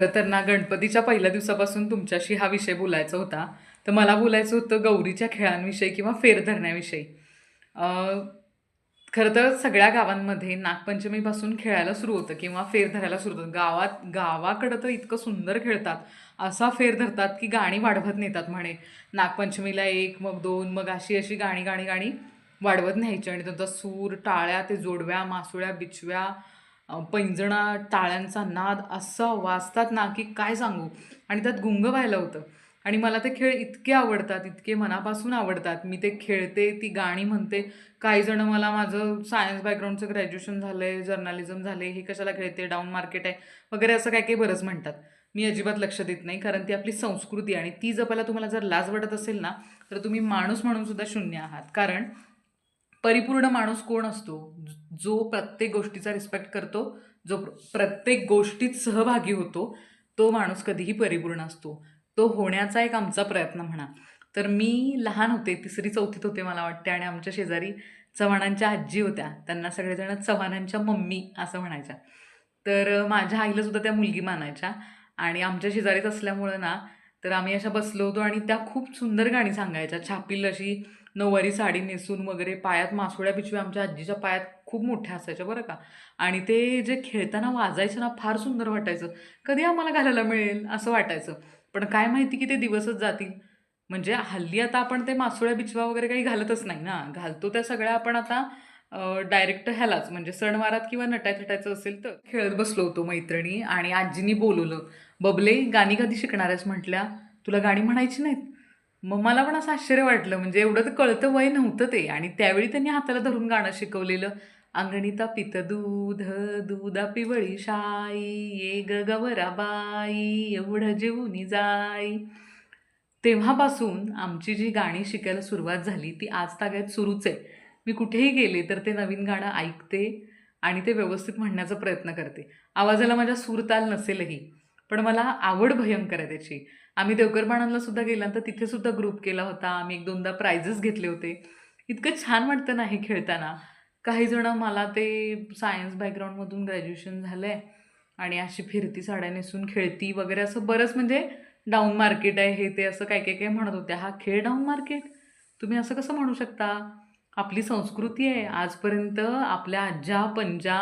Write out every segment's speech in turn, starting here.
खरं तर ना गणपतीच्या पहिल्या दिवसापासून तुमच्याशी हा विषय बोलायचा होता. तर मला बोलायचं होतं गौरीच्या खेळांविषयी किंवा फेर धरण्याविषयी खरं तर सगळ्या गावांमध्ये नागपंचमीपासून खेळायला सुरू होतं किंवा फेर धरायला सुरू होतं. गावात गावाकडं तर इतकं सुंदर खेळतात. असा फेर धरतात की गाणी वाढवत नेतात म्हणे. नागपंचमीला एक मग दोन मग अशी अशी गाणी गाणी गाणी वाढवत न्यायची. आणि त्यांचा सूर टाळ्या ते जोडव्या मासुळ्या बिचव्या पैंजणा टाळ्यांचा नाद असा वाजतात ना की काय सांगू? आणि त्यात गुंग व्हायला होतं. आणि मला ते खेळ इतके आवडतात इतके मनापासून आवडतात. मी ते खेळते ती गाणी म्हणते. काही जण मला माझं सायन्स बॅकग्राऊंडचं ग्रॅज्युएशन झालं आहे जर्नालिझम झाले हे कशाला खेळते डाऊन मार्केट आहे वगैरे असं काय काही बरंच म्हणतात. मी अजिबात लक्ष देत नाही कारण ती आपली संस्कृती आणि ती जपायला तुम्हाला जर लाज वाटत असेल ना तर तुम्ही माणूस म्हणून सुद्धा शून्य आहात. कारण परिपूर्ण माणूस कोण असतो? जो प्रत्येक गोष्टीचा रिस्पेक्ट करतो जो प्रत्येक गोष्टीत सहभागी होतो तो माणूस कधीही परिपूर्ण असतो. तो होण्याचा एक आमचा प्रयत्न म्हणा. तर मी लहान होते तिसरी चौथीत होते मला वाटते आणि आमच्या शेजारी चव्हाणांच्या आजी होत्या. त्यांना सगळेजण चव्हाणांच्या मम्मी असं म्हणायच्या. तर माझ्या आईला सुद्धा त्या मुलगी मानायच्या. आणि आमच्या शेजारीच असल्यामुळं ना तर आम्ही अशा बसलो होतो आणि त्या खूप सुंदर गाणी सांगायच्या. छापील अशी नऊवारी साडी नेसून वगैरे पायात मासोळ्या पिशव्या आमच्या आजीच्या पायात खूप मोठ्या असायच्या बरं का. आणि ते जे खेळताना वाजायचं ना फार सुंदर वाटायचं. कधी आम्हाला घालायला मिळेल असं वाटायचं. पण काय माहिती की ते दिवसच जातील. म्हणजे हल्ली आता आपण ते मासोळ्या बिचवा वगैरे काही घालतच नाही ना. घालतो त्या सगळ्या आपण आता डायरेक्ट ह्यालाच. म्हणजे सणवारात किंवा नटाय थटायचं असेल तर. खेळत बसलो होतो मैत्रिणी आणि आजीनी बोलवलं. बबले गाणी कधी शिकणार आहेस म्हटल्या? तुला गाणी म्हणायची नाहीत? मग मला पण असं आश्चर्य वाटलं. म्हणजे एवढं तर कळतं वय नव्हतं ते. आणि त्यावेळी त्यांनी हाताला धरून गाणं शिकवलेलं. अंगणिता पित दूध दूधा पिवळी शाई. ये ग गवरा बाई एवढं जेवणी जाई. तेव्हापासून आमची जी गाणी शिकायला सुरुवात झाली ती आज ताग्यात सुरूच आहे. मी कुठेही गेले तर ते नवीन गाणं ऐकते आणि ते व्यवस्थित म्हणण्याचा प्रयत्न करते. आवाजाला माझ्या सूरताल नसेलही. पण मला आवड भयंकर आहे त्याची. आम्ही देवकरबाणांना सुद्धा गेल्यानंतर तिथे सुद्धा ग्रुप केला होता. आम्ही एक दोनदा प्राइजेस घेतले होते. इतकं छान वाटतं नाही खेळताना. काही जण मला ते सायन्स बॅकग्राऊंडमधून ग्रॅज्युएशन झालं आहे आणि अशी फिरती साड्या नेसून खेळती वगैरे असं बरंच म्हणजे डाऊन मार्केट आहे हे ते असं काय काय काय म्हणत होत्या. हा खेळ डाऊन मार्केट तुम्ही असं कसं म्हणू शकता? आपली संस्कृती आहे. आजपर्यंत आपल्या आज्या पंजा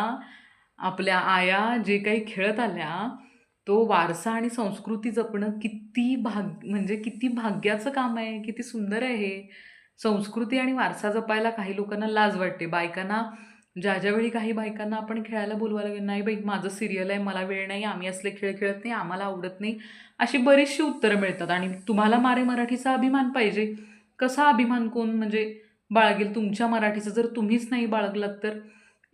आपल्या आया जे काही खेळत आल्या तो वारसा आणि संस्कृती जपणं किती भाग म्हणजे किती भाग्याचं काम आहे किती सुंदर आहे हे. संस्कृती आणि वारसा जपायला काही लोकांना लाज वाटते. बायकांना ज्या ज्यावेळी काही बायकांना आपण खेळायला बोलवायला गेलो नाही बाई माझं सिरियल आहे मला वेळ नाही आम्ही असले खेळ खेळत नाही आम्हाला आवडत नाही. अशी बरीचशी उत्तरं मिळतात. आणि तुम्हाला मारे मराठीचा अभिमान पाहिजे. कसा अभिमान कोण म्हणजे बाळगेल? तुमच्या मराठीचं जर तुम्हीच नाही बाळगलात तर?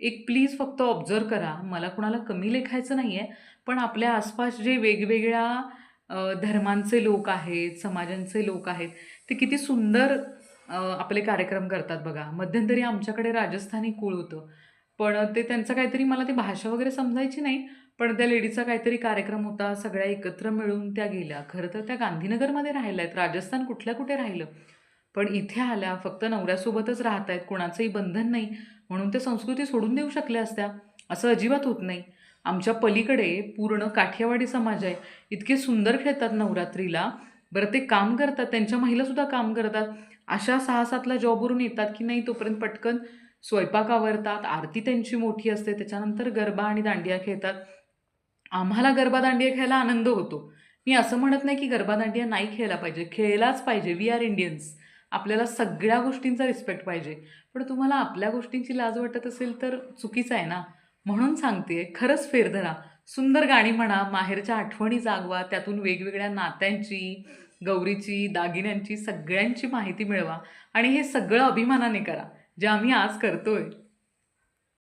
एक प्लीज फक्त ऑब्झर्व करा. मला कुणाला कमी लेखायचं नाही आहे पण आपल्या आसपास जे वेगवेगळ्या धर्मांचे लोक आहेत समाजांचे लोक आहेत ते किती सुंदर आपले कार्यक्रम करतात बघा. मध्यंतरी आमच्याकडे राजस्थानी कुळ होतं. पण ते त्यांचं काहीतरी मला ती भाषा वगैरे समजायची नाही पण त्या लेडीचा काहीतरी कार्यक्रम होता. सगळ्या एकत्र मिळून त्या गेल्या. खरं तर त्या गांधीनगरमध्ये राहिल्या आहेत. राजस्थान कुठल्या कुठे राहिलं? पण इथे आल्या फक्त नवऱ्यासोबतच राहत आहेत कोणाचंही बंधन नाही म्हणून ते संस्कृती सोडून देऊ शकल्या असत्या असं अजिबात होत नाही. आमच्या पलीकडे पूर्ण काठियावाडी समाज आहे. इतके सुंदर खेळतात नवरात्रीला. बरं ते काम करतात त्यांच्या महिलासुद्धा काम करतात. अशा सहा सातला जॉबवरून येतात की नाही तोपर्यंत पटकन स्वयंपाक आवरतात आरती त्यांची मोठी असते त्याच्यानंतर गरबा आणि दांडिया खेळतात. आम्हाला गरबा दांडिया खेळायला आनंद होतो. मी असं म्हणत नाही की गरबा दांडिया नाही खेळला पाहिजे खेळलाच पाहिजे. वी आर इंडियन्स आपल्याला सगळ्या गोष्टींचा रिस्पेक्ट पाहिजे. पण तुम्हाला आपल्या गोष्टींची लाज वाटत असेल तर चुकीचं आहे ना? म्हणून सांगते खरंच फेर धरा. सुंदर गाणी म्हणा माहेरच्या आठवणी जागवा त्यातून वेगवेगळ्या नात्यांची गौरीची दागिन्यांची सगळ्यांची माहिती मिळवा. आणि हे सगळं अभिमानाने करा. जे आम्ही आज करतोय.